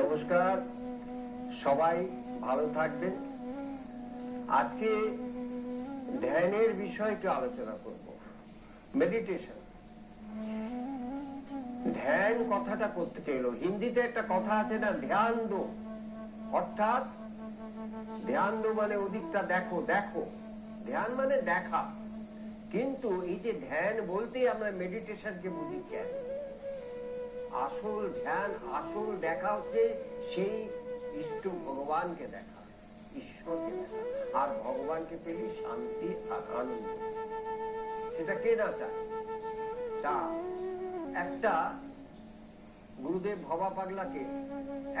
নমস্কার। সবাই ভালো থাকবেন। আজকে ধ্যানের বিষয়কে আলোচনা করব। মেডিটেশন ধ্যান কথাটা করতে এলো হিন্দিতে একটা কথা আছে না ধ্যান দো অর্থাৎ ধ্যান দো মানে ওদিকটা দেখো দেখো। ধ্যান মানে দেখা। কিন্তু এই যে ধ্যান বলতে আমরা মেডিটেশনকে বুঝি কেন আসল ধ্যান আসল দেখা হচ্ছে সেই ইষ্ট ভগবানকে দেখা, ঈশ্বরকে আর ভগবানকে পেলি শান্তি আর আনন্দ। সেটা কে না চায়? তা একটা গুরুদেব ভবা পাগলাকে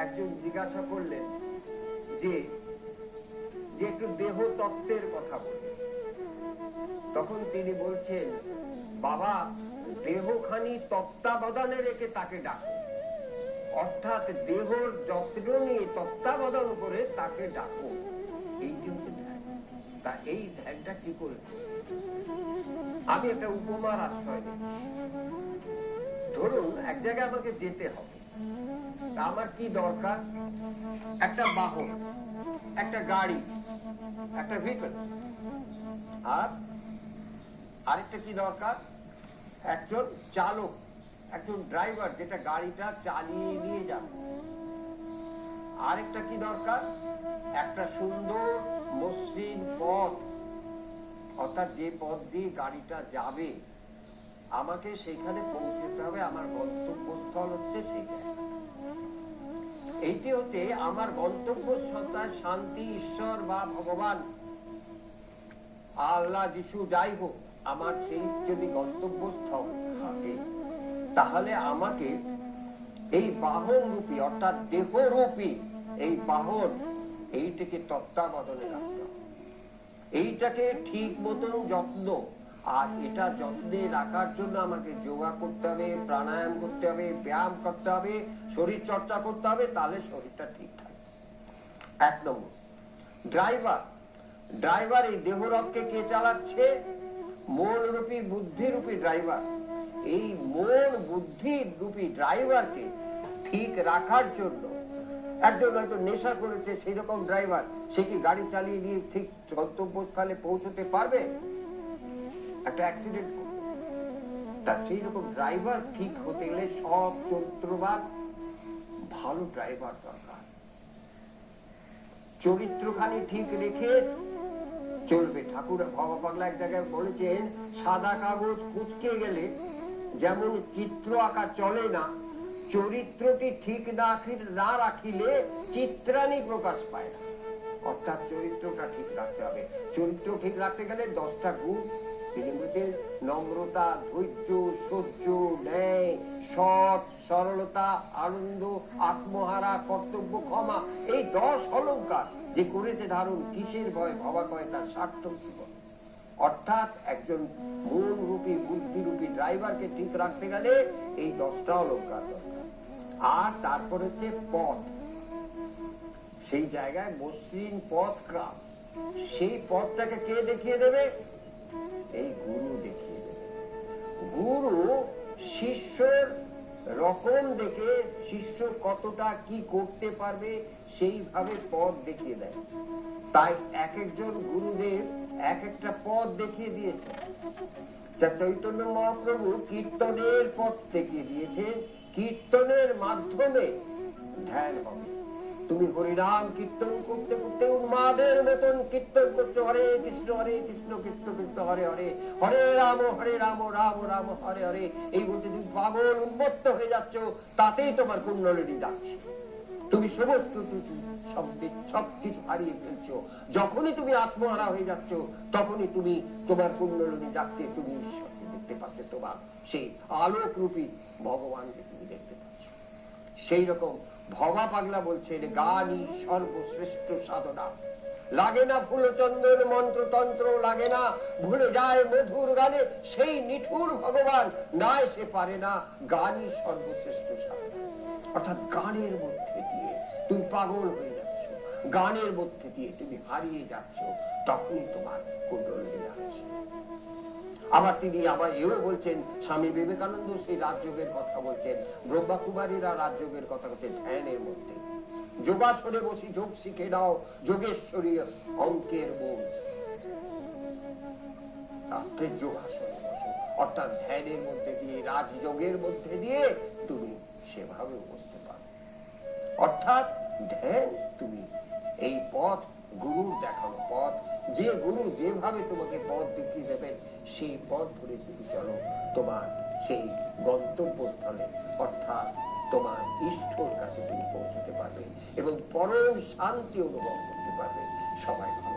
একজন জিজ্ঞাসা করলেন যে যে একটু দেহ তত্ত্বের কথা বলে তখন তিনি বলছেন, বাবা দেহখানি তত্ত্বাবধানে রেখে তাকে ডাকো। অর্থাৎ দেহর যত্ন নিয়ে তত্ত্বাবধান করে তাকে ডাকো। এই কিন্তু ধ্যান। তা এই ধ্যানটা কি করে? আমি একটা উপমার আশ্রয় ধরুন, এক জায়গায় আমাকে যেতে হবে। আমার কি দরকার? একটা বাহন, একটা গাড়ি, একটা ভেহিকল আর আরেকটা কি দরকার? একজন চালক, একজন ড্রাইভার যেটা গাড়িটা চালিয়ে নিয়ে যাবে। আরেকটা কি দরকার? একটা সুন্দর মসৃণ পথ। অর্থাৎ যে পথ দিয়ে গাড়িটা যাবে, আমাকে সেখানে পৌঁছতে হবে। আমার গন্তব্যস্থল হচ্ছে সেই এইটি হচ্ছে আমার গন্তব্যস্থলটা শান্তি, ঈশ্বর বা ভগবান। আল্লাহ যিশু যাই হোক আমার সেই যদি গন্তব্যস্থল থাকে, তাহলে আমাকে এই বাহন রূপী অর্থাৎ দেহ রূপী এই বাহন এইটাকে তত্ত্বাবধানে রাখতে এইটাকে ঠিক মতন যত্ন, আর এটা যত্নে রাখার জন্য আমাকে যোগা করতে হবে, প্রাণায়াম করতে হবে, ব্যায়াম করতে হবে, শরীর চর্চা করতে হবে, তাহলে শরীরটা ঠিক থাকে। এক নম্বর, ড্রাইভার ড্রাইভার এই দেহরথকে কে চালাচ্ছে? মন রূপী বুদ্ধি রূপী ড্রাইভার এই মন বুদ্ধি রূপী ড্রাইভারকে ঠিক রাখার জন্য একজন হয়তো নেশা করেছে সেই রকম ড্রাইভার সে কি গাড়ি চালিয়ে নিয়ে ঠিক গন্তব্যস্থলে পৌঁছতে পারবে? একটা অ্যাক্সিডেন্ট তা সেই রকম ড্রাইভার ঠিক হতে গেলে সব চরিত্রবান ভালো ড্রাইভার দরকার। চরিত্রখানি ঠিক রেখে চলবে। ঠাকুর ভবা পাগলা এক জায়গায় বলেছেন, সাদা কাগজ কুচকে গেলে যেমন চিত্র আঁকা চলে না, চরিত্রটি ঠিক না রাখিলে চিত্রানি প্রকাশ পায় না। অর্থাৎ চরিত্রটা ঠিক রাখতে হবে। চরিত্র ঠিক রাখতে গেলে দশটা গুণ, তিনি বলছেন, নম্রতা, ধৈর্য, সহ্য, ন্যায়, সৎ, সরলতা, আনন্দ, আত্মহারা, কর্তব্য, ক্ষমা, এই দশ অলঙ্কার। যে করেছে ধারণ, কিসের ভয়? ভবা কয়, তার সার্থক জীবন অর্থাৎ একজন মন রূপী বুদ্ধি রূপী ড্রাইভারকে ঠিক রাখতে গেলে এই দশটা অলঙ্কার আর তারপর হচ্ছে পথ। সেই জায়গায় মসৃণ পথ গ্রাম সেই পথটাকে কে দেখিয়ে দেবে? এই গুরু দেখিয়ে দেবে। গুরু শিষ্যর রকম দেখে শিষ্য কতটা কি করতে পারবে সেইভাবে পথ দেখিয়ে দেয়। তাই এক একজন গুরুদেব এক একটা পথ দেখিয়ে দিয়েছে। চৈতন্য মহাপ্রভু কীর্তনের পথ দেখিয়ে দিয়েছে। কীর্তনের মাধ্যমে ধ্যান হবে। তুমি হরিনাম কীর্তন করতে করতে উন্মাদের মতন কীর্তন করছ, হরে কৃষ্ণ হরে কৃষ্ণ কৃষ্ণ কৃষ্ণ, হরে হরে। হরে রাম হরে রাম রাম রাম, হরে হরে। এই বলতে তুমি পাগল উন্মত্ত হয়ে যাচ্ছ, তাতেই তোমার কুণ্ডলিনী যাচ্ছে। তুমি সমস্ত সব সব কিছু হারিয়ে ফেলছো। যখনই তুমি আত্মহারা হয়ে যাচ্ছ, তখনই তুমি তোমার কুণ্ডলিনী যাচ্ছে, তুমি ঈশ্বরকে দেখতে পাচ্ছ, তোমার সেই আলোক রূপী ভগবানকে তুমি দেখতে পাচ্ছ। সেই রকম ভবা পাগলা বলছেন গানই সর্বশ্রেষ্ঠ সাধনা। লাগে না ফুলচন্দন মন্ত্রতন্ত্র, লাগে না ভুলে যায় মধুর গানে, সেই নিঠুর ভগবান নাই, সে পারে না গানই সর্বশ্রেষ্ঠ সাধনা। অর্থাৎ গানের মধ্যে দিয়ে তুমি পাগল হয়ে যাচ্ছ, গানের মধ্যে দিয়ে তুমি হারিয়ে যাচ্ছ, তখনই তোমার কুণ্ডলী আসছে আবার তিনি আবার এও বলছেন, স্বামী বিবেকানন্দ সেই রাজযোগের কথা বলছেন, ব্রহ্মাকুমারীরা রাজযোগের কথা বলছেন, ধ্যানের মধ্যে। যোগাসনে বসি, যোগ শিখে নাও, যোগেশ্বরী অঙ্কের রাত্রে যোগাসনে বসো, অর্থাৎ ধ্যানের মধ্যে দিয়ে, রাজযোগের মধ্যে দিয়ে তুমি সেভাবে বসতে পারো। অর্থাৎ ধ্যান তুমি এই পথ গুরুর দেখানো পথ। যে গুরু যেভাবে তোমাকে পথ দেখিয়ে দেবেন, সেই পথ ধরে তুমি চলো। তোমার সেই গন্তব্যস্থলে, অর্থাৎ তোমার ইষ্টর কাছে তুমি পৌঁছতে পারবে এবং পরম শান্তি অনুভব করতে পারবে। সবাই ভালো